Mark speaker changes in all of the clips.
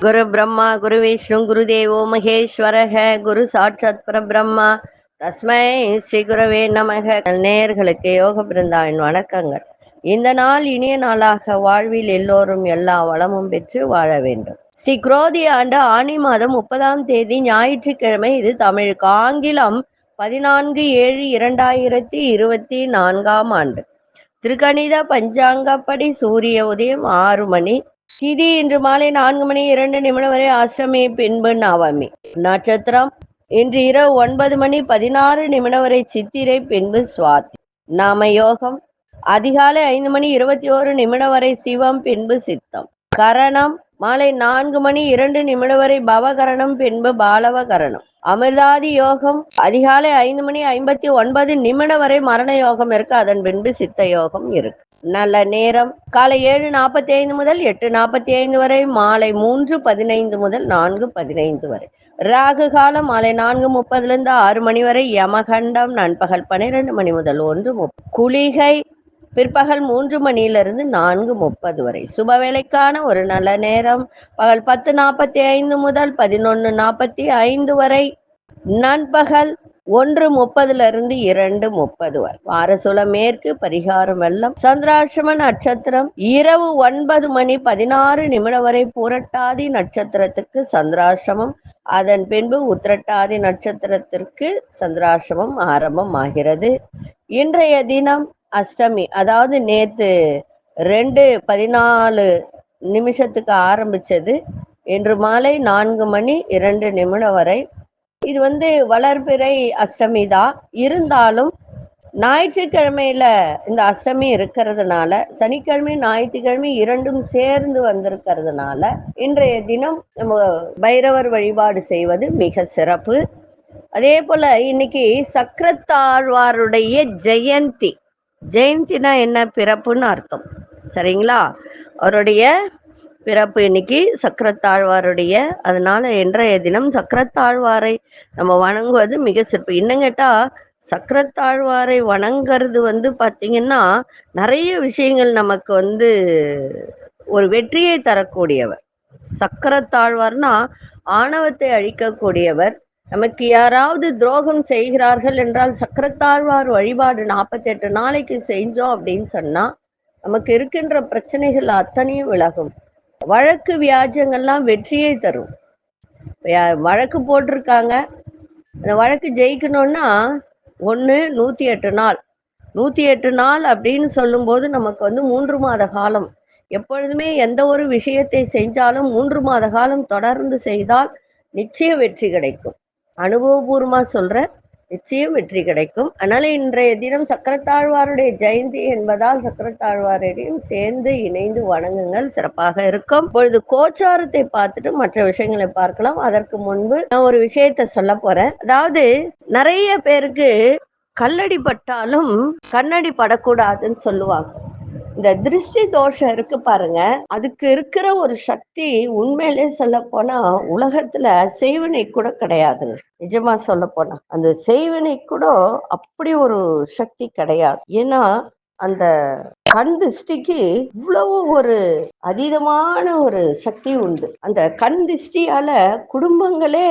Speaker 1: குரு பிரம்மா குரு விஷ்ணு குரு தேவோ மகேஸ்வரக குரு சாட்சாத் பரபிரம்மா. தஸ்மை ஸ்ரீ குருவே நமக. நேயர்களுக்கு யோக பிருந்தாவின் வணக்கங்கள். இந்த நாள் இனிய நாளாக வாழ்வில் எல்லோரும் எல்லா வளமும் பெற்று வாழ வேண்டும். ஸ்ரீ குரோதி ஆண்டு ஆனி மாதம் முப்பதாம் தேதி ஞாயிற்றுக்கிழமை இது தமிழுக்கு ஆங்கிலம் பதினான்கு ஏழு இரண்டாயிரத்தி இருபத்தி நான்காம் ஆண்டு. திருக்கணித பஞ்சாங்கப்படி சூரிய உதயம் ஆறு மணி. திதி இன்று மாலை நான்கு மணி இரண்டு நிமிடம் வரை அஷ்டமி பின்பு நவமி. நட்சத்திரம் இன்று இரவு ஒன்பது மணி பதினாறு நிமிடம் வரை சித்திரை பின்பு சுவாதி. நாம யோகம் அதிகாலை ஐந்து மணி இருபத்தி ஓரு நிமிடம் வரை சிவம் பின்பு சித்தம். கரணம் மாலை நான்கு மணி இரண்டு நிமிடம் வரை பவகரணம் பின்பு பாலவ கரணம் அமிர்தாதி யோகம் அதிகாலை ஐந்து மணி ஐம்பத்தி ஒன்பது நிமிடம் வரை மரண யோகம் இருக்கு. அதன் பின்பு சித்த யோகம் இருக்கு. நல்ல நேரம். காலை ஏழு நாற்பத்தி ஐந்து முதல் எட்டு நாற்பத்தி ஐந்து வரை மாலை மூன்று பதினைந்து முதல் நான்கு பதினைந்து வரை. ராகு காலம் மாலை நான்கு முப்பதுல இருந்து ஆறு மணி வரை யமகண்டம் நண்பகல் பன்னிரெண்டு மணி முதல் ஒன்று குளிகை பிற்பகல் மூன்று மணியிலிருந்து நான்கு முப்பது வரை. சுபவேளைக்கான ஒரு நல்ல நேரம். பகல் பத்து நாற்பத்தி ஐந்து முதல் பதினொன்று நாற்பத்தி ஐந்து வரை. நண்பகல் ஒன்று முப்பதுல இருந்து இரண்டு முப்பது வரை. வாரசுல மேற்கு பரிகாரம் வெள்ளம் சந்திராசிரம நட்சத்திரம். இரவு ஒன்பது மணி பதினாறு நிமிடம் வரை புரட்டாதி நட்சத்திரத்துக்கு சந்திராசிரமம் அதன் பின்பு உத்திரட்டாதி நட்சத்திரத்திற்கு சந்திராசிரமம் ஆரம்பம் ஆகிறது இன்றைய தினம் அஷ்டமி. அதாவது நேத்து ரெண்டு பதினாலு நிமிஷத்துக்கு ஆரம்பிச்சது. இன்று மாலை நான்கு மணி இரண்டு நிமிடம் வரை. இது வந்து வளர்பிறை அஷ்டமி தான். இருந்தாலும் ஞாயிற்றுக்கிழமையில இந்த அஷ்டமி இருக்கிறதுனால சனிக்கிழமை ஞாயிற்றுக்கிழமை இரண்டும் சேர்ந்து வந்திருக்கிறதுனால இன்றைய தினம் நம்ம பைரவர் வழிபாடு செய்வது மிக சிறப்பு. அதே போல இன்னைக்கு சக்கரத்தாழ்வாருடைய ஜெயந்தி. ஜெயந்தினா என்ன பிறப்புன்னு அர்த்தம். சரிங்களா? அவருடைய பிறப்பு இன்னைக்கு சக்கரத்தாழ்வாருடைய. அதனால இன்றைய தினம் சக்கரத்தாழ்வாரை நம்ம வணங்குவது மிக சிறப்பு. இன்னும் கேட்டா சக்கரத்தாழ்வாரை வணங்கிறது வந்து பாத்தீங்கன்னா நிறைய விஷயங்கள் நமக்கு வந்து ஒரு வெற்றியை தரக்கூடியவர். சக்கரத்தாழ்வார்னா ஆணவத்தை அழிக்கக்கூடியவர். நமக்கு யாராவது துரோகம் செய்கிறார்கள் என்றால் சக்கரத்தாழ்வார் வழிபாடு நாற்பத்தெட்டு நாளைக்கு செஞ்சோம் அப்படின்னு சொன்னா நமக்கு இருக்கின்ற பிரச்சனைகள் அத்தனையும் விலகும். வழக்கு வியாஜங்கள்லாம் வெற்றியை தரும். வழக்கு போட்டிருக்காங்க. அந்த வழக்கு ஜெயிக்கணும்னா ஒன்று நூற்றி எட்டு நாள். நூற்றி எட்டு நாள் அப்படின்னு சொல்லும்போது நமக்கு வந்து மூன்று மாத காலம். எப்பொழுதுமே எந்த ஒரு விஷயத்தை செஞ்சாலும் மூன்று மாத காலம் தொடர்ந்து செய்தால் நிச்சயம் வெற்றி கிடைக்கும். அனுபவபூர்வமாக சொல்கிறேன் நிச்சயம் வெற்றி கிடைக்கும். அதனால இன்றைய தினம் சக்கரத்தாழ்வாருடைய ஜெயந்தி என்பதால் சக்கரத்தாழ்வாரையும் சேர்ந்து இணைந்து வணங்குங்கள். சிறப்பாக இருக்கும். இப்பொழுது கோச்சாரத்தை பார்த்துட்டு மற்ற விஷயங்களை பார்க்கலாம். அதற்கு முன்பு நான் ஒரு விஷயத்த சொல்ல போறேன். அதாவது நிறைய பேருக்கு கல்லடி பட்டாலும் கண்ணடி படக்கூடாதுன்னு சொல்லுவாங்க. இந்த திருஷ்டி தோஷம் இருக்கு பாருங்க. அதுக்கு இருக்கிற ஒரு சக்தி உண்மையிலே சொல்ல போனா உலகத்துல செய்வினை கூட கிடையாது நிஜமா சொல்ல போனா அந்த செய்வினை கூட அப்படி ஒரு சக்தி கிடையாது. ஏன்னா அந்த கண் திருஷ்டிக்கு இவ்வளவு ஒரு அதீதமான ஒரு சக்தி உண்டு. அந்த கண் திருஷ்டியால குடும்பங்களே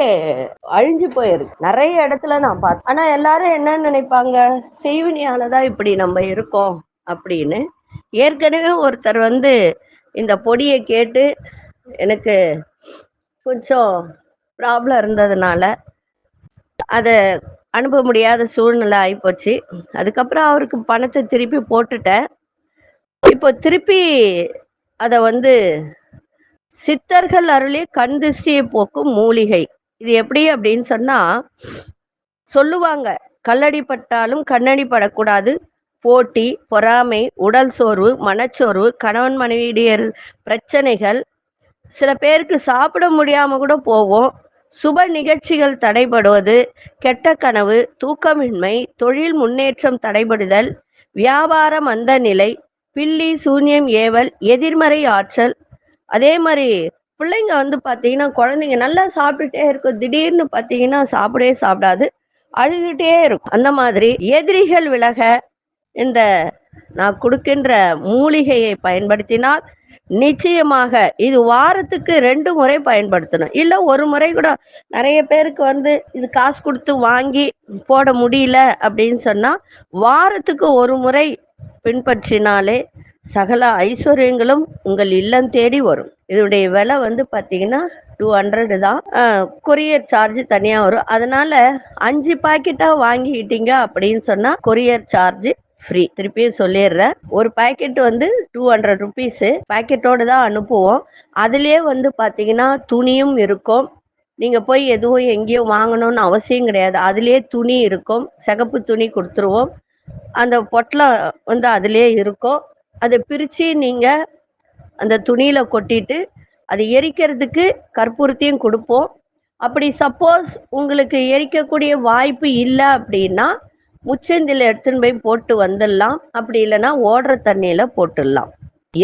Speaker 1: அழிஞ்சு போயிருக்கு. நிறைய இடத்துல நான் பார்த்தேன். ஆனா எல்லாரும் என்ன நினைப்பாங்க? செய்வினியாலதான் இப்படி நம்ம இருக்கோம் அப்படின்னு. ஏற்கனவே ஒருத்தர் வந்து இந்த பொடியை கேட்டு எனக்கு கொஞ்சம் ப்ராப்ளம் இருந்ததுனால அதை அனுப்ப முடியாத சூழ்நிலை ஆகிப்போச்சு அதுக்கப்புறம் அவருக்கு பணத்தை திருப்பி போட்டுட்டேன். இப்போ திருப்பி அதை வந்து சித்தர்கள் அருளே கண் திருஷ்டியை போக்கும் மூலிகை. இது எப்படி அப்படின்னு சொன்னா சொல்லுவாங்க கல்லடி பட்டாலும் கண்ணடி படக்கூடாது போட்டி பொறாமை உடல் சோர்வு மனச்சோர்வு கணவன் மனைவியிடையே பிரச்சனைகள். சில பேருக்கு சாப்பிட முடியாம கூட போகும். சுப நிகழ்ச்சிகள் தடைபடுவது கெட்ட கனவு தூக்கமின்மை தொழில் முன்னேற்றம் தடைபடுதல் வியாபார மந்த நிலை பில்லி சூன்யம் ஏவல் எதிர்மறை ஆற்றல். அதே மாதிரி பிள்ளைங்க வந்து பார்த்தீங்கன்னா குழந்தைங்க நல்லா சாப்பிட்டுட்டே இருக்கும். திடீர்னு பார்த்தீங்கன்னா சாப்பிடவே சாப்பிடாது அழுதுகிட்டே இருக்கும். அந்த மாதிரி எதிரிகள் விலக இந்த நான் கொடுக்கின்ற மூலிகையை பயன்படுத்தினால் நிச்சயமாக இது வாரத்துக்கு ரெண்டு முறை பயன்படுத்தணும். இல்லை ஒரு முறை கூட நிறைய பேருக்கு வந்து இது காசு கொடுத்து வாங்கி போட முடியல அப்படின்னு சொன்னால் வாரத்துக்கு ஒரு முறை பின்பற்றினாலே சகல ஐஸ்வர்யங்களும் உங்கள் இல்லம் தேடி வரும். இதனுடைய விலை வந்து பார்த்தீங்கன்னா டூ ஹண்ட்ரடு தான். கொரியர் சார்ஜ் தனியாக வரும். அதனால அஞ்சு பாக்கெட்டாக வாங்கிக்கிட்டீங்க அப்படின்னு சொன்னால் கொரியர் சார்ஜ் ஃப்ரீ திருப்பியும் சொல்லிடுறேன். ஒரு பாக்கெட் வந்து டூ ஹண்ட்ரட் ருபீஸு பாக்கெட்டோடு தான் அனுப்புவோம். அதுலேயே வந்து பார்த்தீங்கன்னா துணியும் இருக்கும். நீங்கள் போய் எதுவும் எங்கேயும் வாங்கணும்னு அவசியம் கிடையாது. அதுலேயே துணி இருக்கும். சிகப்பு துணி கொடுத்துருவோம். அந்த பொட்டலம் வந்து அதுலேயே இருக்கும். அதை பிரித்து நீங்கள் அந்த துணியில் கொட்டிட்டு அது எரிக்கிறதுக்கு கற்பூரத்தையும் கொடுப்போம். அப்படி சப்போஸ் உங்களுக்கு எரிக்கக்கூடிய வாய்ப்பு இல்லை அப்படின்னா முச்சந்தில் எடுத்துன்னு போய் போட்டு வந்துடலாம். அப்படி இல்லைன்னா ஓடுற தண்ணியில போட்டுடலாம்.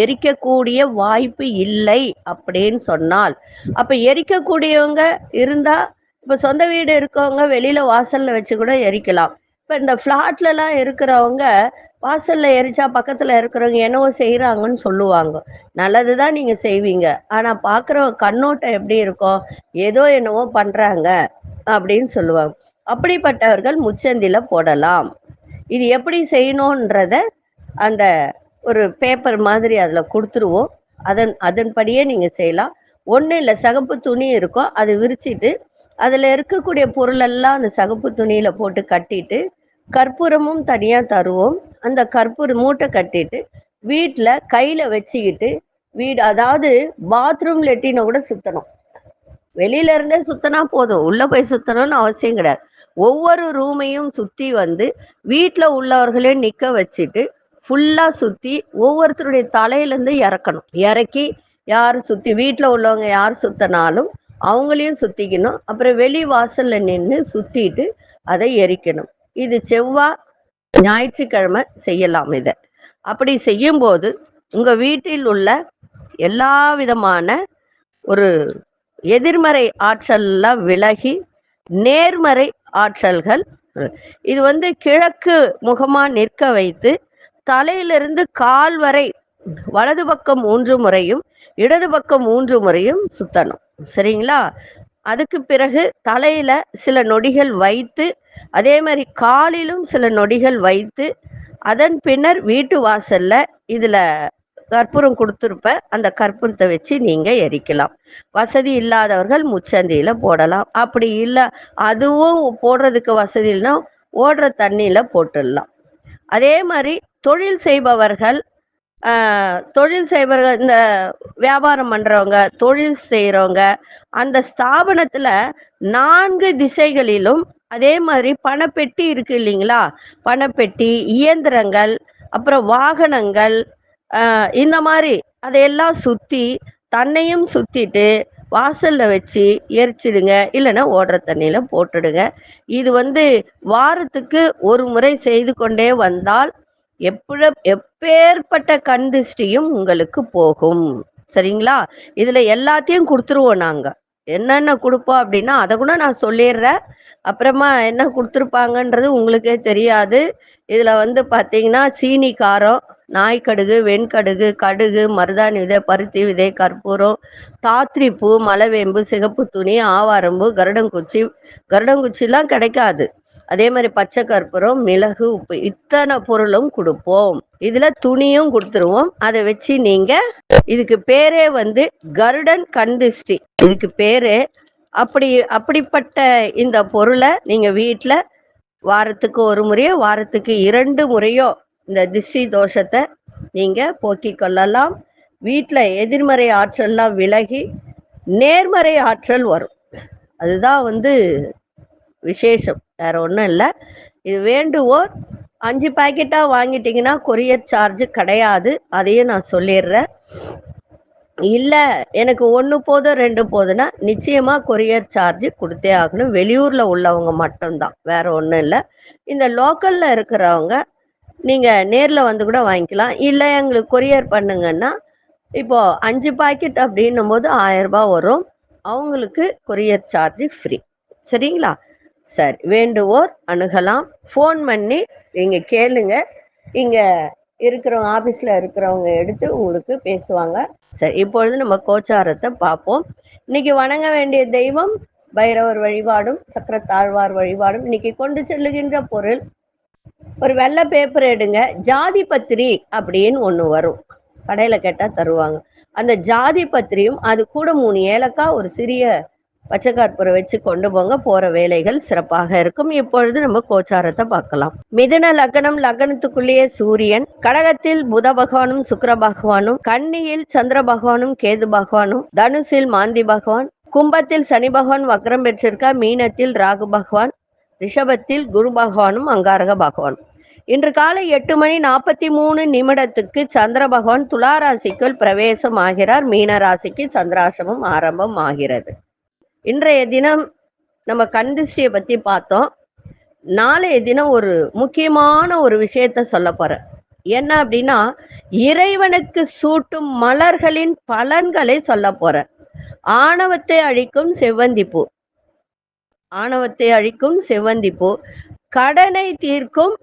Speaker 1: எரிக்கக்கூடிய வாய்ப்பு இல்லை அப்படின்னு சொன்னால் அப்ப எரிக்கக்கூடியவங்க இருந்தா இப்ப சொந்த வீடு இருக்கவங்க வெளியில வாசல்ல வச்சு கூட எரிக்கலாம். இப்ப இந்த ஃப்ளாட்லலாம் இருக்கிறவங்க வாசல்ல எரிச்சா பக்கத்துல இருக்கிறவங்க என்னவோ செய்யறாங்கன்னு சொல்லுவாங்க. நல்லதுதான் நீங்க செய்வீங்க. ஆனா பாக்குறவங்க கண்ணோட்டம் எப்படி இருக்கும்? ஏதோ என்னவோ பண்றாங்க அப்படின்னு சொல்லுவாங்க. அப்படிப்பட்டவர்கள் முச்சந்தில போடலாம். இது எப்படி செய்யணுன்றத அந்த ஒரு பேப்பர் மாதிரி அதில் கொடுத்துருவோம். அதன் அதன்படியே நீங்கள் செய்யலாம். ஒன்றும் இல்லை சகப்பு துணி இருக்கும் அதை விரிச்சிட்டு அதில் இருக்கக்கூடிய பொருளெல்லாம் அந்த சகப்பு துணியில் போட்டு கட்டிட்டு கற்பூரமும் தனியாக தருவோம். அந்த கற்பூர மூட்டை கட்டிட்டு வீட்டில் கையில் வச்சுக்கிட்டு வீடு அதாவது பாத்ரூம் லெட்டினை கூட சுத்தணும். வெளியில இருந்தே சுத்தனா போதும். உள்ள போய் சுத்தணும்னு அவசியம் கிடையாது. ஒவ்வொரு ரூமையும் சுத்தி வந்து வீட்டில் உள்ளவர்களே நிக்க வச்சுட்டு ஃபுல்லா சுத்தி ஒவ்வொருத்தருடைய தலையிலேருந்து இறக்கணும். இறக்கி யார் சுத்தி வீட்டில் உள்ளவங்க யார் சுத்தினாலும் அவங்களையும் சுத்திக்கணும். அப்புறம் வெளி வாசல்ல நின்று சுத்திட்டு அதை எரிக்கணும். இது செவ்வாய் ஞாயிற்றுக்கிழமை செய்யலாம் இதை. அப்படி செய்யும்போது உங்க வீட்டில் உள்ள எல்லா விதமான ஒரு எதிர்மறை ஆற்றல்லாம் விலகி நேர்மறை ஆற்றல்கள். இது வந்து கிழக்கு முகமா நிற்க வைத்து தலையிலிருந்து கால் வரை வலது பக்கம் மூன்று முறையும் இடது பக்கம் மூன்று முறையும் சுத்தணும். சரிங்களா? அதுக்கு பிறகு தலையில சில நொடிகள் வைத்து அதே மாதிரி காலிலும் சில நொடிகள் வைத்து அதன் பின்னர் வீட்டு வாசல்ல இதுல கற்பூரம் கொடுத்துருப்ப அந்த கற்பூரத்தை வச்சு நீங்க எரிக்கலாம். வசதி இல்லாதவர்கள் முச்சந்தியில போடலாம். அப்படி இல்லை அதுவும் போடுறதுக்கு வசதி இல்லைன்னா ஓடுற தண்ணியில போட்டுடலாம். அதே மாதிரி தொழில் செய்பவர்கள் தொழில் செய்பவர்கள் இந்த வியாபாரம் பண்றவங்க தொழில் செய்யறவங்க அந்த ஸ்தாபனத்துல நான்கு திசைகளிலும் அதே மாதிரி பணப்பெட்டி இருக்கு இல்லைங்களா? பணப்பெட்டி இயந்திரங்கள் அப்புறம் வாகனங்கள் இந்த மாதிரி அதையெல்லாம் சுற்றி தன்னையும் சுற்றிட்டு வாசலில் வச்சு எரிச்சிடுங்க. இல்லைன்னா ஓடுற தண்ணியில் போட்டுடுங்க. இது வந்து வாரத்துக்கு ஒரு முறை செய்து கொண்டே வந்தால் எப்பட எப்பேற்பட்ட கண் திருஷ்டியும் உங்களுக்கு போகும். சரிங்களா? இதில் எல்லாத்தையும் கொடுத்துருவோம் நாங்கள் என்னென்ன கொடுப்போம் அப்படின்னா அதை கூட நான் சொல்லிடுறேன். அப்புறமா என்ன கொடுத்துருப்பாங்கன்றது உங்களுக்கே தெரியாது. இதில் வந்து பார்த்தீங்கன்னா சீனி காரம் நாய்க்கடுகு வெண்கடுகு கடுகு மருதாணி விதை பருத்தி விதை கற்பூரம் தாத்ரி பூ மலைவேம்பு சிகப்பு துணி ஆவாரம்பு கருடங்குச்சி. கருடங்குச்சிலாம் கிடைக்காது. அதே மாதிரி பச்சை கற்பூரம் மிளகு உப்பு இத்தனை பொருளும் கொடுப்போம். இதுல துணியும் கொடுத்துருவோம். அதை வச்சு நீங்க இதுக்கு பேரே வந்து கருடன் கந்திஷ்டி இதுக்கு பேரு அப்படி அப்படிப்பட்ட இந்த பொருளை நீங்க வீட்டுல வாரத்துக்கு ஒரு முறையோ வாரத்துக்கு இரண்டு முறையோ இந்த திஷ்டி தோஷத்தை நீங்கள் போக்கிக் கொள்ளலாம். வீட்டில் எதிர்மறை ஆற்றல்லாம் விலகி நேர்மறை ஆற்றல் வரும். அதுதான் வந்து விசேஷம். வேற ஒன்றும் இல்லை. இது வேண்டுவோர் அஞ்சு பாக்கெட்டாக வாங்கிட்டீங்கன்னா கொரியர் சார்ஜ் கிடையாது. அதையும் நான் சொல்லிடுறேன். இல்லை எனக்கு ஒன்று போதும் ரெண்டு போதுன்னா நிச்சயமாக கொரியர் சார்ஜ் கொடுத்தே ஆகணும். வெளியூரில் உள்ளவங்க மட்டும்தான். வேற ஒன்றும் இல்லை. இந்த லோக்கலில் இருக்கிறவங்க நீங்கள் நேரில் வந்து கூட வாங்கிக்கலாம். இல்லை எங்களுக்கு கொரியர் பண்ணுங்கன்னா இப்போ அஞ்சு பாக்கெட் அப்படின்னும் போது ஆயிரம் ரூபாய் வரும். அவங்களுக்கு கொரியர் சார்ஜ் ஃப்ரீ சரிங்களா? சரி வேண்டுவோர் அணுகலாம். ஃபோன் பண்ணி நீங்கள் கேளுங்க. இங்க இருக்கிறவங்க ஆபீஸ்ல இருக்கிறவங்க எடுத்து உங்களுக்கு பேசுவாங்க. சரி இப்பொழுது நம்ம கோச்சாரத்தை பார்ப்போம். இன்னைக்கு வணங்க வேண்டிய தெய்வம் பைரவர் வழிபாடும் சக்கரத்தாழ்வார் வழிபாடும் இன்னைக்கு கொண்டு செல்லுகின்ற பொருள் ஒரு வெள்ளை பேப்பர் எடுங்க. ஜாதி பத்திரி அப்படின்னு ஒண்ணு வரும். கடையில கேட்டா தருவாங்க. அந்த ஜாதி பத்திரியும் அது கூட மூணு ஏலக்காய் ஒரு சிறிய பச்சைக்கற்பூரை வச்சு கொண்டு போங்க. போற வேலைகள் சிறப்பாக இருக்கும். இப்பொழுது நம்ம கோச்சாரத்தை பார்க்கலாம். மிதுன லக்னம் லக்னத்துக்குள்ளேயே சூரியன். கடகத்தில் புத பகவானும் சுக்கர பகவானும் கன்னியில் சந்திர பகவானும் கேது பகவானும் தனுசில் மாந்தி பகவான் கும்பத்தில் சனி பகவான் வக்ரம் பெற்றிருக்கா மீனத்தில் ராகு பகவான் ரிஷபத்தில் குரு பகவானும் அங்காரக பகவான் இன்று காலை எட்டு மணி நாற்பத்தி மூணு நிமிடத்துக்கு சந்திர பகவான் துலா ராசிக்குள் பிரவேசம் ஆகிறார் மீன ராசிக்கு சந்திராசிரமம் ஆரம்பம் ஆகிறது. இன்றைய தினம் நம்ம கந்திஷ்டியை பத்தி பார்த்தோம். நாளைய தினம் ஒரு முக்கியமான ஒரு விஷயத்த சொல்ல போறேன். என்ன அப்படின்னா இறைவனுக்கு சூட்டும் மலர்களின் பலன்களை சொல்ல போறேன். ஆணவத்தை அழிக்கும் செவ்வந்திப்பூ ஆணவத்தை அழிக்கும் செவ்வந்திப்பூ கடனை தீர்க்கும்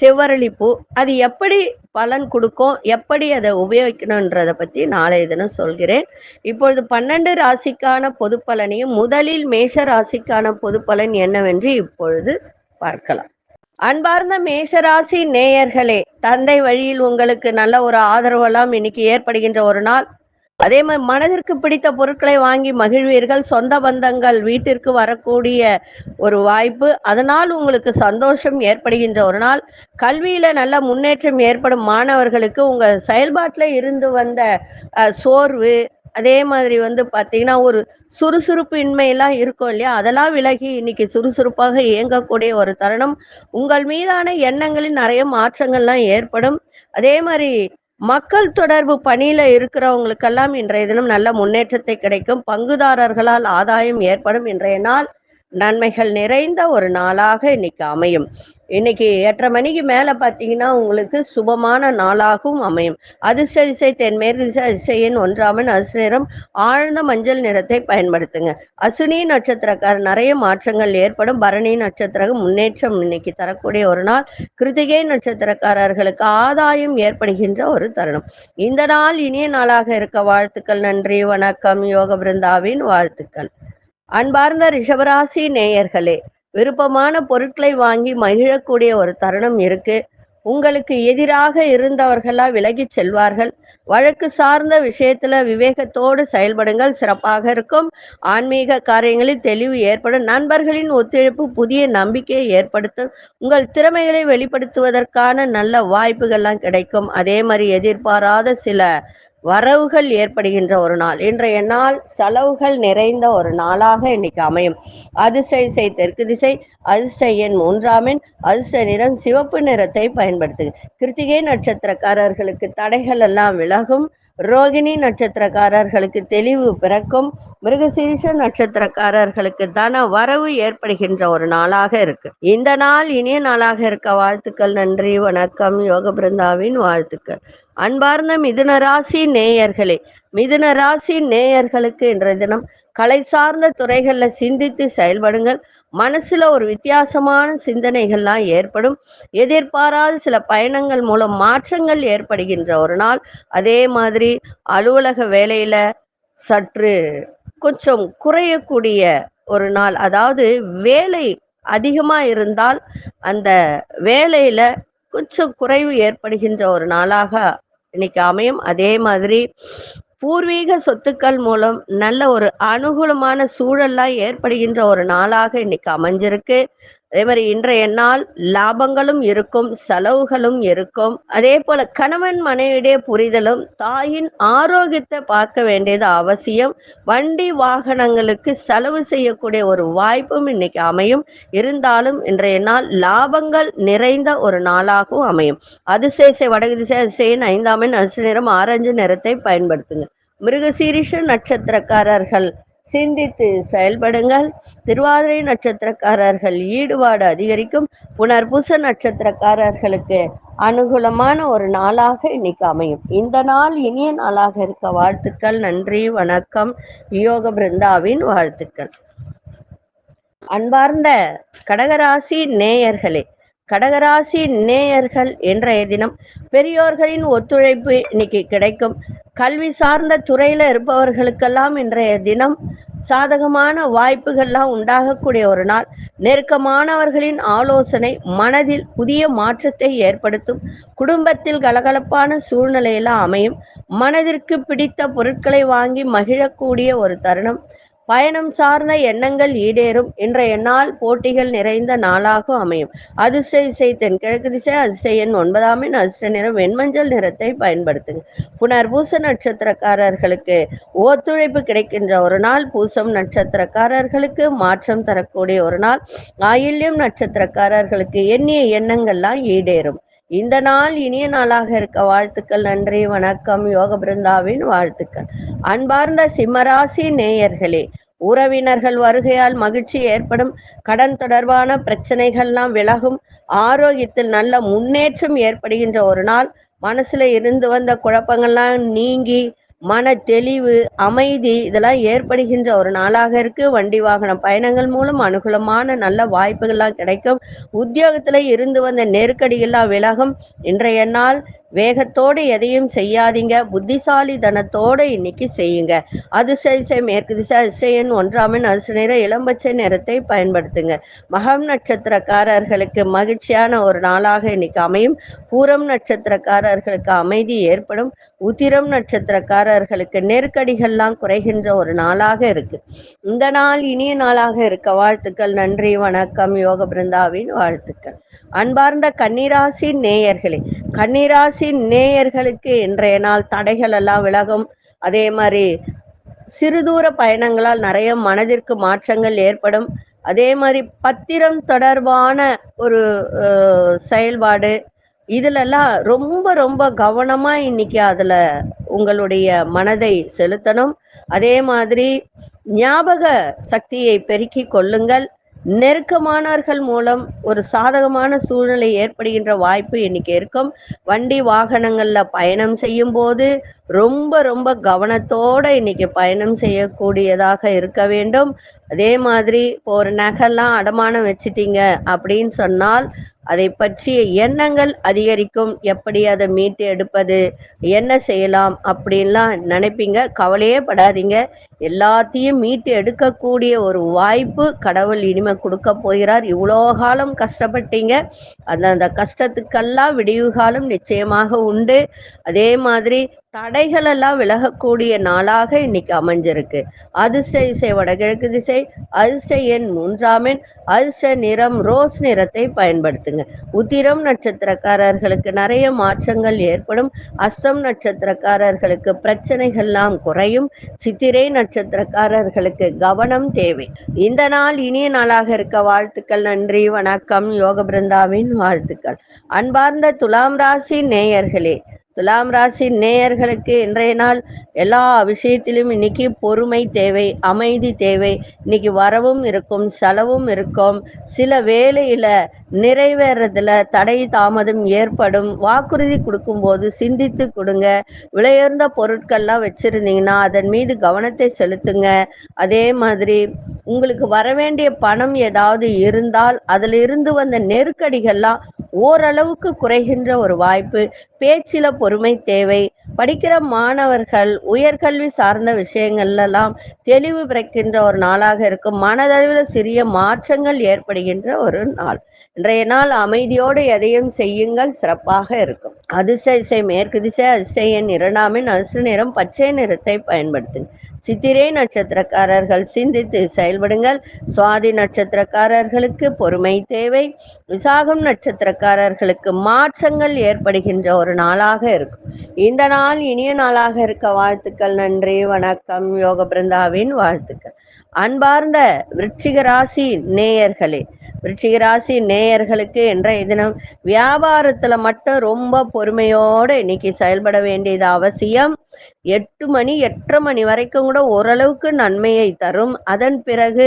Speaker 1: செவ்வரளிப்பூ அது எப்படி பலன் கொடுக்கும்? எப்படி அதை உபயோகிக்கணுன்றதை பத்தி நாளைய தினம் சொல்கிறேன். இப்பொழுது பன்னெண்டு ராசிக்கான பொது பலனையும் முதலில் மேஷ ராசிக்கான பொது பலன் என்னவென்று இப்பொழுது பார்க்கலாம். அன்பார்ந்த மேஷராசி நேயர்களே தந்தை வழியில் உங்களுக்கு நல்ல ஒரு ஆதரவெல்லாம் இன்னைக்கு ஏற்படுகின்ற ஒரு நாள். அதே மாதிரி மனதிற்கு பிடித்த பொருட்களை வாங்கி மகிழ்வீர்கள். சொந்த பந்தங்கள் வீட்டிற்கு வரக்கூடிய ஒரு வாய்ப்பு. அதனால் உங்களுக்கு சந்தோஷம் ஏற்படுகின்ற ஒரு நாள். கல்வியில நல்ல முன்னேற்றம் ஏற்படும் மாணவர்களுக்கு உங்க செயல்பாட்டில் இருந்து வந்த சோர்வு அதே மாதிரி வந்து பார்த்தீங்கன்னா ஒரு சுறுசுறுப்பு இன்மையெல்லாம் இருக்கும் இல்லையா? அதெல்லாம் விலகி இன்னைக்கு சுறுசுறுப்பாக இயங்கக்கூடிய ஒரு தருணம். உங்கள் மீதான எண்ணங்களில் நிறைய மாற்றங்கள்லாம் ஏற்படும். அதே மாதிரி மக்கள் தொடர்பு பணியில இருக்கிறவங்களுக்கெல்லாம் இன்றைய தினம் நல்ல முன்னேற்றத்தை கிடைக்கும். பங்குதாரர்களால் ஆதாயம் ஏற்படும். இன்றைய நாள் நன்மைகள் நிறைந்த ஒரு நாளாக இன்னைக்கு அமையும். இன்னைக்கு எட்டரை மணிக்கு மேல பாத்தீங்கன்னா உங்களுக்கு சுபமான நாளாகவும் அமையும். அதிர்ஷ்ட திசை தென்மேற்கு திசை அதிசயன் ஒன்றாமன் அசுநேரம் நிறம். ஆழ்ந்த மஞ்சள் நிறத்தை பயன்படுத்துங்க. அசுனி நட்சத்திரக்கார் நிறைய மாற்றங்கள் ஏற்படும். பரணி நட்சத்திரம் முன்னேற்றம் இன்னைக்கு தரக்கூடிய ஒரு நாள். கிருத்திகை நட்சத்திரக்காரர்களுக்கு ஆதாயம் ஏற்படுகின்ற ஒரு தருணம். இந்த நாள் இனிய நாளாக இருக்க வாழ்த்துக்கள். நன்றி வணக்கம். யோக பிருந்தாவின் வாழ்த்துக்கள். அன்பார்ந்த ரிஷபராசி நேயர்களே விருப்பமான பொருட்களை வாங்கி மகிழக்கூடிய ஒரு தருணம் இருக்கு. உங்களுக்கு எதிராக இருந்தவர்களா விலகி செல்வார்கள். வழக்கு சார்ந்த விஷயத்துல விவேகத்தோடு செயல்படுங்கள். சிறப்பாக இருக்கும். ஆன்மீக காரியங்களில் தெளிவு ஏற்படும். நண்பர்களின் ஒத்துழைப்பு புதிய நம்பிக்கையை ஏற்படுத்தும். உங்கள் திறமைகளை வெளிப்படுத்துவதற்கான நல்ல வாய்ப்புகள்லாம் கிடைக்கும். அதே மாதிரி எதிர்பாராத சில வரவுகள் ஏற்படுகின்ற ஒரு நாள். இன்றைய நாள் செலவுகள் நிறைந்த ஒரு நாளாக இன்னைக்கு அமையும். அதிர்ஷ்ட இசை தெற்கு திசை அதிர்ஷ்ட எண் மூன்றாம் அதிர்ஷ்ட நிறம் சிவப்பு நிறத்தை பயன்படுத்துங்க கிருத்திகை நட்சத்திரக்காரர்களுக்கு தடைகள் எல்லாம் விலகும். ரோகிணி நட்சத்திரக்காரர்களுக்கு தெளிவு பிறக்கும் மிருகசீரிஷ நட்சத்திரக்காரர்களுக்கு தன வரவு ஏற்படுகின்ற ஒரு நாளாக இருக்கு. இந்த நாள் இனிய நாளாக இருக்க வாழ்த்துக்கள் நன்றி வணக்கம் யோக பிருந்தாவின் வாழ்த்துக்கள். அன்பார்ந்த மிதுன ராசி நேயர்களே மிதுன ராசி நேயர்களுக்கு இன்றைய தினம் கலை சார்ந்த துறைகளில் சிந்தித்து செயல்படுங்கள். மனசுல ஒரு வித்தியாசமான சிந்தனைகள்லாம் ஏற்படும். எதிர்பாராத சில பயணங்கள் மூலம் மாற்றங்கள் ஏற்படுகின்ற ஒரு நாள். அதே மாதிரி அலுவலக வேலையில சற்று கொஞ்சம் குறையக்கூடிய ஒரு நாள். அதாவது வேலை அதிகமா இருந்தால் அந்த வேலையில கொஞ்சம் குறைவு ஏற்படுகின்ற ஒரு நாளாக இன்னைக்கு அமையும். அதே மாதிரி பூர்வீக சொத்துக்கள் மூலம் நல்ல ஒரு அனுகூலமான சூழல்லாம் ஏற்படுகின்ற ஒரு நாளாக இன்னைக்கு அமைஞ்சிருக்கு. அதே மாதிரி இன்றைய நாள் லாபங்களும் இருக்கும் செலவுகளும் இருக்கும். அதே போல கணவன் மனைவிடைய புரிதலும் தாயின் ஆரோக்கியத்தை பார்க்க வேண்டியது அவசியம். வண்டி வாகனங்களுக்கு செலவு செய்யக்கூடிய ஒரு வாய்ப்பும் இன்னைக்கு அமையும். இருந்தாலும் இன்றைய நாள் லாபங்கள் நிறைந்த ஒரு நாளாகவும் அமையும். அதிசேசை வடகு திசை அதிசயன் ஐந்தாம் எண் அரிசி நிறம் ஆரஞ்சு நிறத்தை பயன்படுத்துங்க. மிருகசீரிஷ நட்சத்திரக்காரர்கள் சிந்தித்து செயல்படுங்கள். திருவாதிரை நட்சத்திரக்காரர்கள் ஈடுபாடு அதிகரிக்கும். புனர்பூச நட்சத்திரக்காரர்களுக்கு அனுகூலமான ஒரு நாளாக இன்னைக்கு அமையும். இந்த நாள் இனிய நாளாக இருக்க வாழ்த்துக்கள் நன்றி வணக்கம். யோக பிருந்தாவின் வாழ்த்துக்கள். அன்பார்ந்த கடகராசி நேயர்களே கடகராசி நேயர்கள் இன்றைய தினம் பெரியோர்களின் ஒத்துழைப்பு இன்னைக்கு கிடைக்கும். கல்வி சார்ந்த துறையில இருப்பவர்களுக்கெல்லாம் இன்றைய தினம் சாதகமான வாய்ப்புகள்லாம் உண்டாகக்கூடிய ஒரு நாள். நெருக்கமானவர்களின் ஆலோசனை மனதில் புதிய மாற்றத்தை ஏற்படுத்தும். குடும்பத்தில் கலகலப்பான சூழ்நிலையெல்லாம் அமையும். மனதிற்கு பிடித்த பொருட்களை வாங்கி மகிழக்கூடிய ஒரு தருணம். பயணம் சார்ந்த எண்ணங்கள் ஈடேறும். இன்றைய நாள் போட்டிகள் நிறைந்த நாளாக அமையும். அதிர்ஷ்ட இசை தென்கிழக்கு திசை அதிர்ஷ்ட எண் ஒன்பதாம் எண் அதிர்ஷ்ட நிறம் வெண்மஞ்சள் நிறத்தை பயன்படுத்துங்க. புனர்பூச நட்சத்திரக்காரர்களுக்கு ஒத்துழைப்பு கிடைக்கின்ற ஒரு நாள். பூசம் நட்சத்திரக்காரர்களுக்கு மாற்றம் தரக்கூடிய ஒரு நாள். ஆயில்யம் நட்சத்திரக்காரர்களுக்கு எண்ணிய எண்ணங்கள்லாம் ஈடேறும். இந்த நாள் இனிய நாளாக இருக்க வாழ்த்துக்கள் நன்றி வணக்கம். யோக பிருந்தாவின் வாழ்த்துக்கள். அன்பார்ந்த சிம்மராசி நேயர்களே உறவினர்கள் வருகையால் மகிழ்ச்சி ஏற்படும். கடன் தொடர்பான பிரச்சனைகள்லாம் விலகும். ஆரோக்கியத்தில் நல்ல முன்னேற்றம் ஏற்படுகின்ற ஒரு நாள். மனசுல இருந்து வந்த குழப்பங்கள்லாம் நீங்கி மன தெளிவு அமைதி இதெல்லாம் ஏற்படுகின்ற ஒரு நாளாக இருக்கு. வண்டி வாகன பயணங்கள் மூலம் அனுகூலமான நல்ல வாய்ப்புகள்லாம் கிடைக்கும். உத்தியோகத்துல இருந்து வந்த நெருக்கடிகள்லாம் விலகும். இன்றைய நாள் வேகத்தோடு எதையும் செய்யாதீங்க. புத்திசாலி தனத்தோடு இன்னைக்கு செய்யுங்க. அதிர்ஷ்ட திசை மேற்கு திசை அதிர்ஷ்டன் ஒன்றாமின் அதிர்ஷ்ட நிற இளம்பச்சை நிறத்தை பயன்படுத்துங்க. மகம் நட்சத்திரக்காரர்களுக்கு மகிழ்ச்சியான ஒரு நாளாக இன்னைக்கு அமையும். பூரம் நட்சத்திரக்காரர்களுக்கு அமைதி ஏற்படும். உத்திரம் நட்சத்திரக்காரர்களுக்கு நெருக்கடிகள்லாம் குறைகின்ற ஒரு நாளாக இருக்கு. இந்த நாள் இனிய நாளாக இருக்க வாழ்த்துக்கள். நன்றி வணக்கம். யோக பிருந்தாவின் வாழ்த்துக்கள். அன்பார்ந்த கன்னிராசி நேயர்களே கன்னிராசி நேயர்களுக்கு இன்றைய நாள் தடைகள் எல்லாம் விலகும். அதே மாதிரி சிறுதூர பயணங்களால் நிறைய மனதிற்கு மாற்றங்கள் ஏற்படும். அதே மாதிரி பத்திரம் தொடர்பான ஒரு செயல்பாடு இதுலெல்லாம் ரொம்ப ரொம்ப கவனமா இன்னைக்கு அதுல உங்களுடைய மனதை செலுத்தணும். அதே மாதிரி ஞாபக சக்தியை பெருக்கி கொள்ளுங்கள். நெருக்கமானவர்கள் மூலம் ஒரு சாதகமான சூழ்நிலை ஏற்படுகின்ற வாய்ப்பு இன்னைக்கு இருக்கும். வண்டி வாகனங்கள்ல பயணம் செய்யும் போது ரொம்ப ரொம்ப கவனத்தோட இன்னைக்கு பயணம் செய்யக்கூடியதாக இருக்க வேண்டும். அதே மாதிரி இப்போ ஒரு நகைலாம் அடமானம் வச்சிட்டீங்க அப்படின்னு சொன்னால் அதை பற்றிய எண்ணங்கள் அதிகரிக்கும். எப்படி அதை மீட்டு எடுப்பது? என்ன செய்யலாம்? அப்படின்லாம் நினைப்பீங்க. கவலையே படாதீங்க. எல்லாத்தையும் மீட்டு எடுக்கக்கூடிய ஒரு வாய்ப்பு கடவுள் இனிமே கொடுக்க போகிறார். இவ்வளோ காலம் கஷ்டப்பட்டீங்க. அந்த அந்த கஷ்டத்துக்கெல்லாம் விடிவு காலம் நிச்சயமாக உண்டு. அதே மாதிரி தடைகள் எல்லாம் விலகக்கூடிய நாளாக இன்னைக்கு அமைஞ்சிருக்கு. அதிர்ஷ்ட இசை வடகிழக்கு திசை அதிர்ஷ்ட எண் மூன்றாம் எண் அதிர்ஷ்ட நிறம் ரோஸ் நிறத்தை பயன்படுத்துங்க. உத்திரம் நட்சத்திரக்காரர்களுக்கு நிறைய மாற்றங்கள் ஏற்படும். அஸ்தம் நட்சத்திரக்காரர்களுக்கு பிரச்சனைகள்லாம் குறையும். சித்திரை நட்சத்திரக்காரர்களுக்கு கவனம் தேவை. இந்த நாள் இனிய நாளாக இருக்க வாழ்த்துக்கள் நன்றி வணக்கம் யோக பிருந்தாவின் வாழ்த்துக்கள். அன்பார்ந்த துலாம் ராசி நேயர்களே துலாம் ராசி நேயர்களுக்கு இன்றைய நாள் எல்லா விஷயத்திலும் இன்னைக்கு பொறுமை தேவை அமைதி தேவை. இன்னைக்கு வரவும் இருக்கும் செலவும் இருக்கும். சில வேலையில நிறைவேறதுல தடை தாமதம் ஏற்படும். வாக்குறுதி கொடுக்கும்போது சிந்தித்து கொடுங்க. விலையுயர்ந்த பொருட்கள்லாம் வச்சிருந்தீங்கன்னா அதன் மீது கவனத்தை செலுத்துங்க. அதே மாதிரி உங்களுக்கு வர வேண்டிய பணம் ஏதாவது இருந்தால் அதுல இருந்து வந்த நெருக்கடிகள்லாம் ஓரளவுக்கு குறைகின்ற ஒரு வாய்ப்பு. பேச்சில பொறுமை தேவை. படிக்கிற மாணவர்கள் உயர்கல்வி சார்ந்த விஷயங்கள்லாம் தெளிவு பிறக்கின்ற ஒரு நாளாக இருக்கும். மனதளவில் சிறிய மாற்றங்கள் ஏற்படுகின்ற ஒரு நாள். இன்றைய நாள் அமைதியோடு எதையும் செய்யுங்கள் சிறப்பாக இருக்கும். அதிர்ஷ்ட இசை மேற்கு திசை அதிசயன் இரண்டாமின் அதிர்ஷ்ட நிறம் பச்சை நிறத்தை பயன்படுத்துங்க சித்திரை நட்சத்திரக்காரர்கள் சிந்தித்து செயல்படுங்கள். சுவாதி நட்சத்திரக்காரர்களுக்கு பொறுமை தேவை. விசாகம் நட்சத்திரக்காரர்களுக்கு மாற்றங்கள் ஏற்படுகின்ற ஒரு நாளாக இருக்கும். இந்த நாள் இனிய நாளாக இருக்க. வாழ்த்துக்கள் நன்றி வணக்கம். யோக பிருந்தாவின் வாழ்த்துக்கள். அன்பார்ந்த விருச்சிகராசி நேயர்களே விருச்சிகராசி நேயர்களுக்கு இன்றைய தினம் வியாபாரத்துல மட்டும் ரொம்ப பொறுமையோடு இன்னைக்கு செயல்பட வேண்டியது அவசியம். எட்டு மணி எட்டரை மணி வரைக்கும் கூட ஓரளவுக்கு நன்மையை தரும். அதன் பிறகு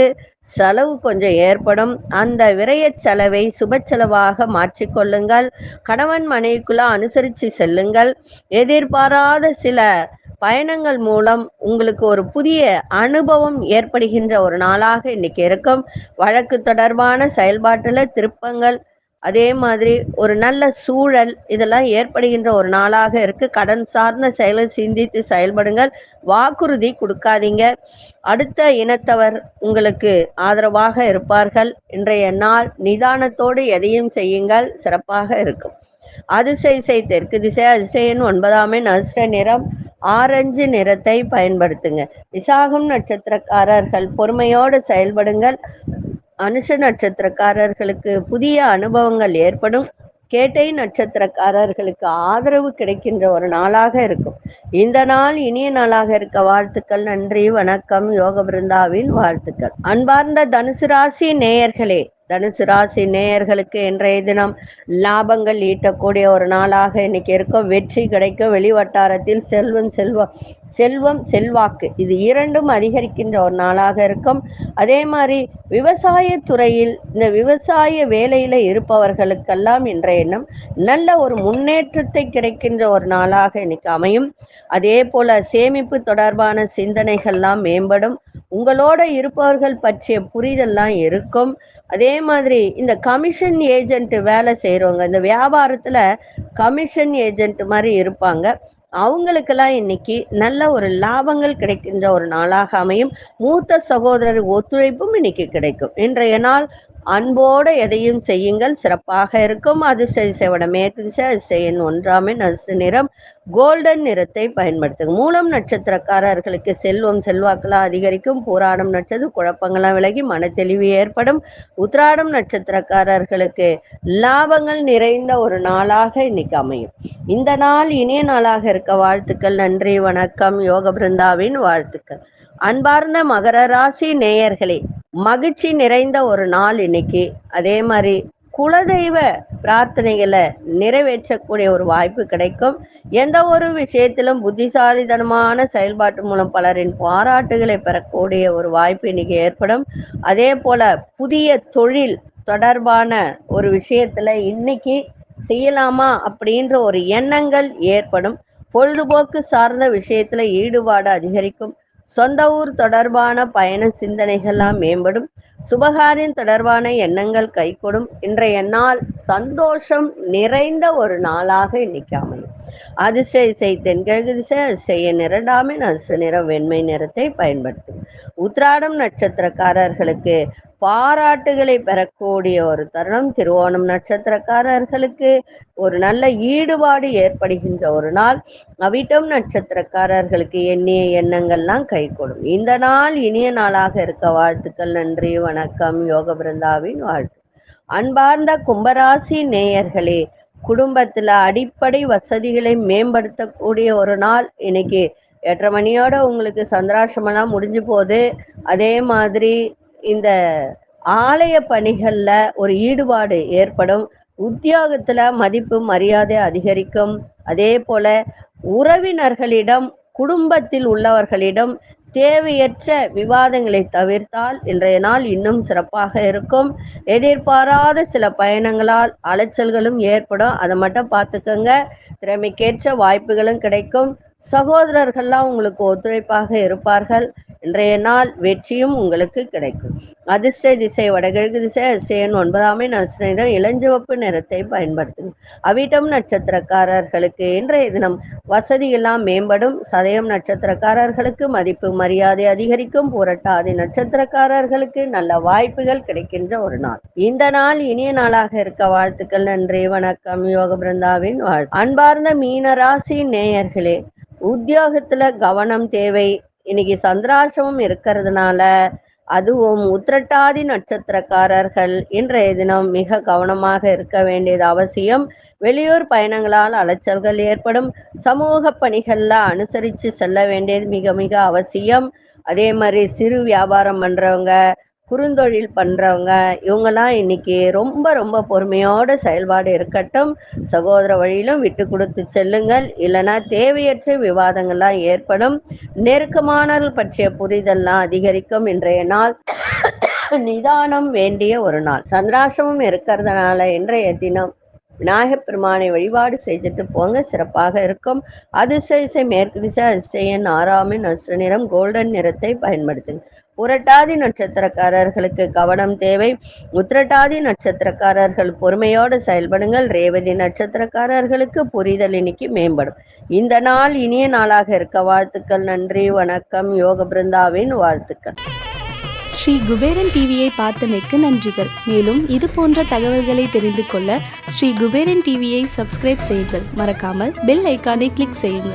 Speaker 1: செலவு கொஞ்சம் ஏற்படும். அந்த விரைய செலவை சுப செலவாக மாற்றிக்கொள்ளுங்கள் கணவன் மனைவிக்குள்ள அனுசரித்து செல்லுங்கள். எதிர்பாராத சில பயணங்கள் மூலம் உங்களுக்கு ஒரு புதிய அனுபவம் ஏற்படுகின்ற ஒரு நாளாக இன்னைக்கு இருக்கும். வழக்கு தொடர்பான செயல்பாட்டில் திருப்பங்கள் அதே மாதிரி ஒரு நல்ல சூழல் இதெல்லாம் ஏற்படுகின்ற ஒரு நாளாக இருக்கு. கடன் சார்ந்த செயலை சிந்தித்து செயல்படுங்கள். வாக்குறுதி கொடுக்காதீங்க. அடுத்த இனத்தவர் உங்களுக்கு ஆதரவாக இருப்பார்கள். இன்றைய நாள் நிதானத்தோடு எதையும் செய்யுங்கள். சிறப்பாக இருக்கும். அதிசய தெற்கு திசை அதிசயன் ஒன்பதாம் எண் அதிர்ஷ்ட நிறம். ஆரஞ்சு நிறத்தை பயன்படுத்துங்க. விசாகம் நட்சத்திரக்காரர்கள் பொறுமையோடு செயல்படுங்கள். அனுஷ நட்சத்திரக்காரர்களுக்கு புதிய அனுபவங்கள் ஏற்படும். கேட்டை நட்சத்திரக்காரர்களுக்கு ஆதரவு கிடைக்கின்ற ஒரு நாளாக இருக்கும். இந்த நாள் இனிய நாளாக இருக்க வாழ்த்துக்கள். நன்றி வணக்கம். யோக பிருந்தாவின் வாழ்த்துக்கள். அன்பார்ந்த தனுசு ராசி நேயர்களே தனுசு ராசி நேயர்களுக்கு இன்றைய தினம் லாபங்கள் ஈட்டக்கூடிய ஒரு நாளாக இன்னைக்கு இருக்கும். வெற்றி கிடைக்கும் வெளி வட்டாரத்தில் செல்வம் செல்வம் செல்வம் செல்வாக்கு இது இரண்டும் அதிகரிக்கின்ற ஒரு நாளாக இருக்கும். அதே மாதிரி விவசாய துறையில் இந்த விவசாய வேலையில இருப்பவர்களுக்கெல்லாம் இன்றைய தினம் நல்ல ஒரு முன்னேற்றத்தை கிடைக்கின்ற ஒரு நாளாக இன்னைக்கு அமையும். அதே போல சேமிப்பு தொடர்பான சிந்தனைகள்லாம் மேம்படும். உங்களோட இருப்பவர்கள் பற்றிய புரிதல்லாம் இருக்கும். அதே மாதிரி இந்த கமிஷன் ஏஜென்ட் வேலை செய்கிறவங்க இந்த வியாபாரத்தில் கமிஷன் ஏஜென்ட் மாதிரி இருப்பாங்க. அவங்களுக்கெல்லாம் இன்னைக்கு நல்ல ஒரு லாபங்கள் கிடைக்கின்ற ஒரு நாளாக அமையும். மூத்த சகோதரர் ஒத்துழைப்பும் இன்னைக்கு கிடைக்கும். இன்றைய நாள் அன்போடு எதையும் செய்யுங்கள். சிறப்பாக இருக்கும். அதிர்ஷ்ட திசையோட மேற்கு திசை அதிர்ஷ்ட ஒன்றாமே நசு நிறம் கோல்டன் நிறத்தை பயன்படுத்துங்க மூலம் நட்சத்திரக்காரர்களுக்கு செல்வம் செல்வாக்கெல்லாம் அதிகரிக்கும். பூராடம் நட்சத்திரம் குழப்பங்கள்லாம் விலகி மன தெளிவு ஏற்படும். உத்ராடம் நட்சத்திரக்காரர்களுக்கு லாபங்கள் நிறைந்த ஒரு நாளாக இன்னைக்கு அமையும். இந்த நாள் இனிய நாளாக இருக்க வாழ்த்துக்கள். நன்றி வணக்கம். யோக பிருந்தாவின் வாழ்த்துக்கள். அன்பார்ந்த மகர ராசி நேயர்களே மகிழ்ச்சி நிறைந்த ஒரு நாள் இன்னைக்கு. அதே மாதிரி குலதெய்வ பிரார்த்தனைகளை நிறைவேற்றக்கூடிய ஒரு வாய்ப்பு கிடைக்கும். எந்த ஒரு விஷயத்திலும் புத்திசாலிதனமான செயல்பாட்டு மூலம் பலரின் பாராட்டுகளை பெறக்கூடிய ஒரு வாய்ப்பு இன்னைக்கு ஏற்படும். அதே போல புதிய தொழில் தொடர்பான ஒரு விஷயத்துல இன்னைக்கு செய்யலாமா அப்படின்ற ஒரு எண்ணங்கள் ஏற்படும். பொழுதுபோக்கு சார்ந்த விஷயத்துல ஈடுபாடு அதிகரிக்கும். சொந்த ஊர் தொடர்பான பயண சிந்தனைகள்லாம் மேம்படும். சுபகாரின் தொடர்பான எண்ணங்கள் கைகூடும். இன்றைய நாள் சந்தோஷம் நிறைந்த ஒரு நாளாக இன்னைக்கு அமையும். அதிர்ஷ்ட இசை தென்கிழக்கு திசை அதிர்ஷ்ட நிரடாமின் அதிர்ஷ்ட நிறம் வெண்மை நிறத்தை பயன்படுத்தும். உத்ராடம் நட்சத்திரக்காரர்களுக்கு பாராட்டுகளை பெறக்கூடிய ஒரு தருணம் திருவோணம் நட்சத்திரக்காரர்களுக்கு. ஒரு நல்ல ஈடுபாடு ஏற்படுகின்ற ஒரு நாள். அவிட்டம் நட்சத்திரக்காரர்களுக்கு எண்ணிய எண்ணங்கள்லாம் கைகூடும். இந்த நாள் இனிய நாளாக இருக்க வாழ்த்துக்கள் நன்றி வணக்கம் யோக பிருந்தாவின் வாழ்த்து. அன்பார்ந்த கும்பராசி நேயர்களே குடும்பத்துல அடிப்படை வசதிகளை மேம்படுத்தக்கூடிய ஒரு நாள். இன்னைக்கு எட்டரை மணியோட உங்களுக்கு சந்திராசிரமெல்லாம் முடிஞ்சு போகுது. அதே மாதிரி இந்த ஆலய பணிகள்ல ஒரு ஈடுபாடு ஏற்படும். உத்தியோகத்துல மதிப்பு மரியாதை அதிகரிக்கும். அதே போல உறவினர்களிடம் குடும்பத்தில் உள்ளவர்களிடம் தேவையற்ற விவாதங்களை தவிர்த்தால் இன்றைய நாள் இன்னும் சிறப்பாக இருக்கும். எதிர்பாராத சில பயணங்களால் அலைச்சல்களும் ஏற்படும். அதை மட்டும் பார்த்துக்கோங்க. திறமைக்கேற்ற வாய்ப்புகளும் கிடைக்கும். சகோதரர்கள்லாம் உங்களுக்கு ஒத்துழைப்பாக இருப்பார்கள். இன்றைய நாள் வெற்றியும் உங்களுக்கு கிடைக்கும். அதிர்ஷ்ட திசை வடகிழக்கு திசை அதிர்ஷ்டன் ஒன்பதாமே நட்சத்திரம் இளஞ்சிவப்பு நிறத்தை பயன்படுத்துங்க அவிட்டம் நட்சத்திரக்காரர்களுக்கு இன்றைய தினம் வசதி எல்லாம் மேம்படும். சதயம் நட்சத்திரக்காரர்களுக்கு மதிப்பு மரியாதை அதிகரிக்கும். புரட்டாதி நட்சத்திரக்காரர்களுக்கு நல்ல வாய்ப்புகள் கிடைக்கின்ற ஒரு நாள். இந்த நாள் இனிய நாளாக இருக்க வாழ்த்துக்கள். நன்றி வணக்கம். யோக பிருந்தாவின் வாழ் அன்பார்ந்த மீனராசி நேயர்களே உத்தியோகத்துல கவனம் தேவை. இன்னைக்கு சந்திராசிரமம் இருக்கிறதுனால அதுவும் உத்திரட்டாதி நட்சத்திரக்காரர்கள் இன்றைய தினம் மிக கவனமாக இருக்க வேண்டியது அவசியம். வெளியூர் பயணங்களால் அலைச்சல்கள் ஏற்படும். சமூக பணிகள்ல அனுசரித்து செல்ல வேண்டியது மிக மிக அவசியம். அதே மாதிரி சிறு வியாபாரம் பண்றவங்க குறுந்தொழில் பண்றவங்க இவங்கெல்லாம் இன்னைக்கு ரொம்ப ரொம்ப பொறுமையோட செயல்பாடு இருக்கட்டும். சகோதர வழியிலும் விட்டு கொடுத்து செல்லுங்கள். இல்லைன்னா தேவையற்ற விவாதங்கள்லாம் ஏற்படும். நெருக்கமானவர்கள் பற்றிய புரிதல்லாம் அதிகரிக்கும். இன்றைய நாள் நிதானம் வேண்டிய ஒரு நாள். சந்திராசிரமம் இருக்கிறதுனால இன்றைய தினம் விநாயகப் பெருமானை வழிபாடு செய்துட்டு போங்க. சிறப்பாக இருக்கும். அதிர்ஷ்ட இசை மேற்கு திசை அதிர்ஷ்ட எண் ஆறாமின் அஸ்ர நிறம் கோல்டன் நிறத்தை பயன்படுத்துங்க புரட்டாதி நட்சத்திரக்காரர்களுக்கு கவனம் தேவை. உத்திரட்டாதி நட்சத்திரக்காரர்கள் பொறுமையோடு செயல்படுங்கள். ரேவதி நட்சத்திரக்காரர்களுக்கு புரிதல் இன்னைக்கு மேம்படும். இந்த நாள் இனிய நாளாக இருக்க வாழ்த்துக்கள். நன்றி வணக்கம். யோக பிருந்தாவின் வாழ்த்துக்கள்.
Speaker 2: ஸ்ரீ குபேரன் டிவியை பார்த்தமைக்கு நன்றிகள். மேலும் இது போன்ற தகவல்களை தெரிந்து கொள்ள ஸ்ரீ குபேரன் டிவியை சப்ஸ்கிரைப் செய்யுங்கள். மறக்காமல் பெல் ஐக்கானை கிளிக் செய்யுங்கள்.